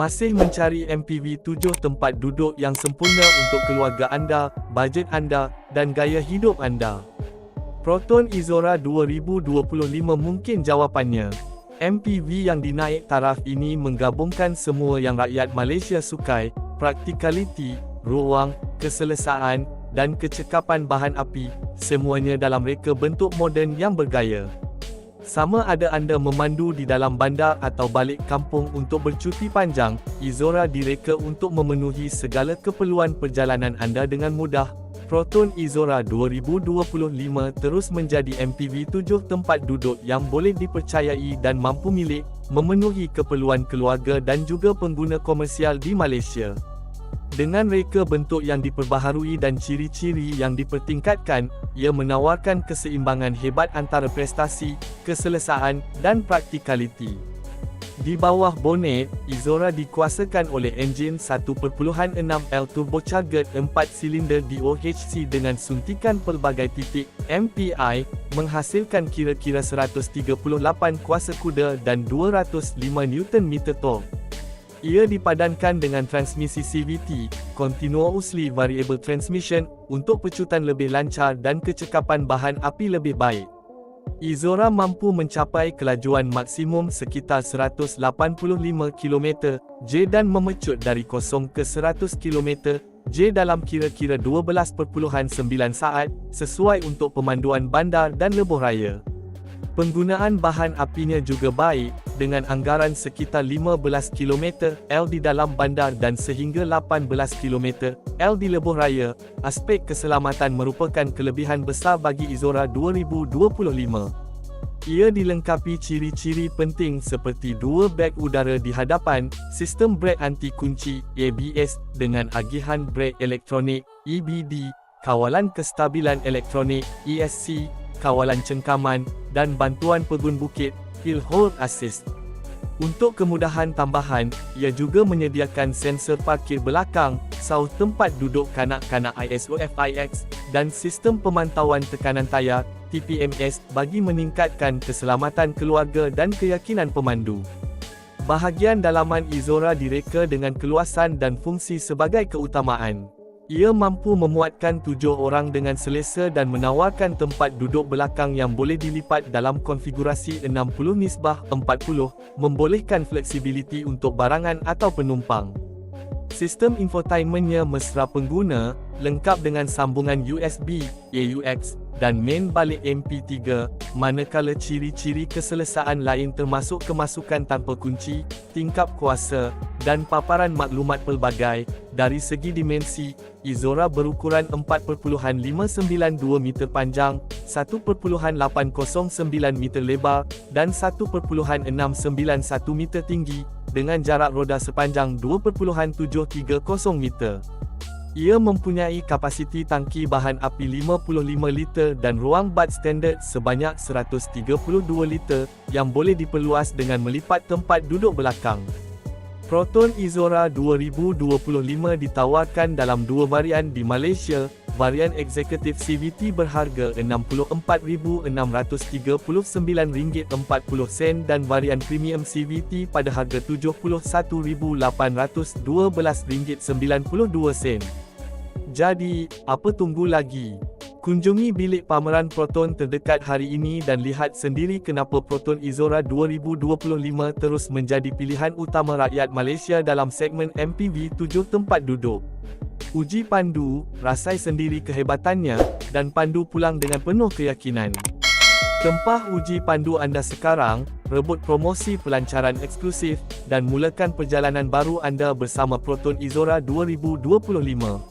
Masih mencari MPV 7 tempat duduk yang sempurna untuk keluarga anda, bajet anda, dan gaya hidup anda? Proton Izora 2025 mungkin jawapannya. MPV yang dinaik taraf ini menggabungkan semua yang rakyat Malaysia sukai, praktikaliti, ruang, keselesaan, dan kecekapan bahan api, semuanya dalam reka bentuk moden yang bergaya. Sama ada anda memandu di dalam bandar atau balik kampung untuk bercuti panjang, Izora direka untuk memenuhi segala keperluan perjalanan anda dengan mudah. Proton Izora 2025 terus menjadi MPV 7 tempat duduk yang boleh dipercayai dan mampu milik, memenuhi keperluan keluarga dan juga pengguna komersial di Malaysia. Dengan reka bentuk yang diperbaharui dan ciri-ciri yang dipertingkatkan, ia menawarkan keseimbangan hebat antara prestasi, keselesaan, dan praktikaliti. Di bawah bonet, Izora dikuasakan oleh enjin 1.6L turbocharged 4 silinder DOHC dengan suntikan pelbagai titik MPI, menghasilkan kira-kira 138 kuasa kuda dan 205 Nm torque. Ia dipadankan dengan transmisi CVT, Continuously Variable Transmission, untuk pecutan lebih lancar dan kecekapan bahan api lebih baik. Izora mampu mencapai kelajuan maksimum sekitar 185 km J dan memecut dari 0 ke 100 km J dalam kira-kira 12.9 saat, sesuai untuk pemanduan bandar dan lebuh raya. Penggunaan bahan apinya juga baik, dengan anggaran sekitar 15 km L di dalam bandar dan sehingga 18 km L di lebuh raya. Aspek keselamatan merupakan kelebihan besar bagi Izora 2025. Ia dilengkapi ciri-ciri penting seperti dua beg udara di hadapan, sistem brek anti kunci ABS dengan agihan brek elektronik EBD, kawalan kestabilan elektronik ESC, kawalan cengkaman, dan bantuan pegun bukit, Hill Hold Assist. Untuk kemudahan tambahan, ia juga menyediakan sensor parkir belakang, saus tempat duduk kanak-kanak ISO FIX, dan sistem pemantauan tekanan tayar, TPMS, bagi meningkatkan keselamatan keluarga dan keyakinan pemandu. Bahagian dalaman Izora direka dengan keluasan dan fungsi sebagai keutamaan. Ia mampu memuatkan tujuh orang dengan selesa dan menawarkan tempat duduk belakang yang boleh dilipat dalam konfigurasi 60 nisbah 40, membolehkan fleksibiliti untuk barangan atau penumpang. Sistem infotainmentnya mesra pengguna, lengkap dengan sambungan USB, AUX, dan main balik MP3, manakala ciri-ciri keselesaan lain termasuk kemasukan tanpa kunci, tingkap kuasa, dan paparan maklumat pelbagai. Dari segi dimensi, Izora berukuran 4.592 meter panjang, 1.809 meter lebar, dan 1.691 meter tinggi, dengan jarak roda sepanjang 2.730 meter. Ia mempunyai kapasiti tangki bahan api 55 liter dan ruang bad standard sebanyak 132 liter, yang boleh diperluas dengan melipat tempat duduk belakang. Proton Izora 2025 ditawarkan dalam dua varian di Malaysia, varian eksekutif CVT berharga RM64,639.40 dan varian premium CVT pada harga RM71,812.92. Jadi, apa tunggu lagi? Kunjungi bilik pameran Proton terdekat hari ini dan lihat sendiri kenapa Proton Izora 2025 terus menjadi pilihan utama rakyat Malaysia dalam segmen MPV 7 tempat duduk. Uji pandu, rasai sendiri kehebatannya, dan pandu pulang dengan penuh keyakinan. Tempah uji pandu anda sekarang, rebut promosi pelancaran eksklusif, dan mulakan perjalanan baru anda bersama Proton Izora 2025.